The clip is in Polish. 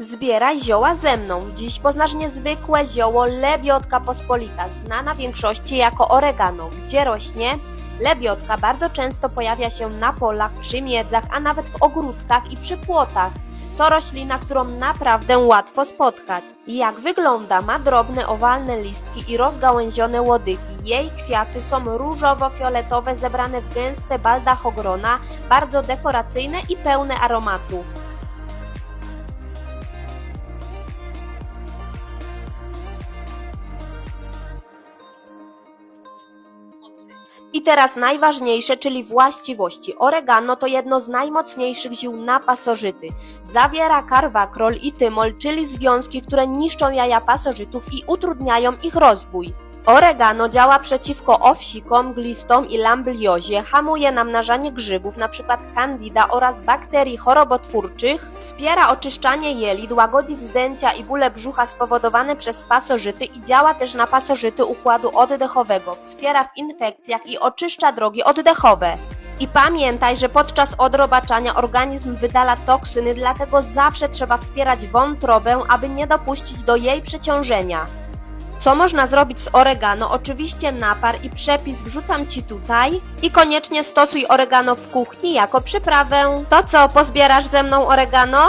Zbieraj zioła ze mną. Dziś poznasz niezwykłe zioło lebiotka pospolita, znana większości jako oregano. Gdzie rośnie? Lebiotka bardzo często pojawia się na polach, przy miedzach, a nawet w ogródkach i przy płotach. To roślina, którą naprawdę łatwo spotkać. Jak wygląda? Ma drobne, owalne listki i rozgałęzione łodygi. Jej kwiaty są różowo-fioletowe, zebrane w gęste baldachogrona, bardzo dekoracyjne i pełne aromatu. I teraz najważniejsze, czyli właściwości. Oregano to jedno z najmocniejszych ziół na pasożyty. Zawiera karwakrol i tymol, czyli związki, które niszczą jaja pasożytów i utrudniają ich rozwój. Oregano działa przeciwko owsikom, glistom i lambliozie, hamuje namnażanie grzybów, np. candida oraz bakterii chorobotwórczych, wspiera oczyszczanie jelit, łagodzi wzdęcia i bóle brzucha spowodowane przez pasożyty i działa też na pasożyty układu oddechowego, wspiera w infekcjach i oczyszcza drogi oddechowe. I pamiętaj, że podczas odrobaczania organizm wydala toksyny, dlatego zawsze trzeba wspierać wątrobę, aby nie dopuścić do jej przeciążenia. Co można zrobić z oregano? Oczywiście napar i przepis wrzucam Ci tutaj. I koniecznie stosuj oregano w kuchni jako przyprawę. To co, pozbierasz ze mną oregano?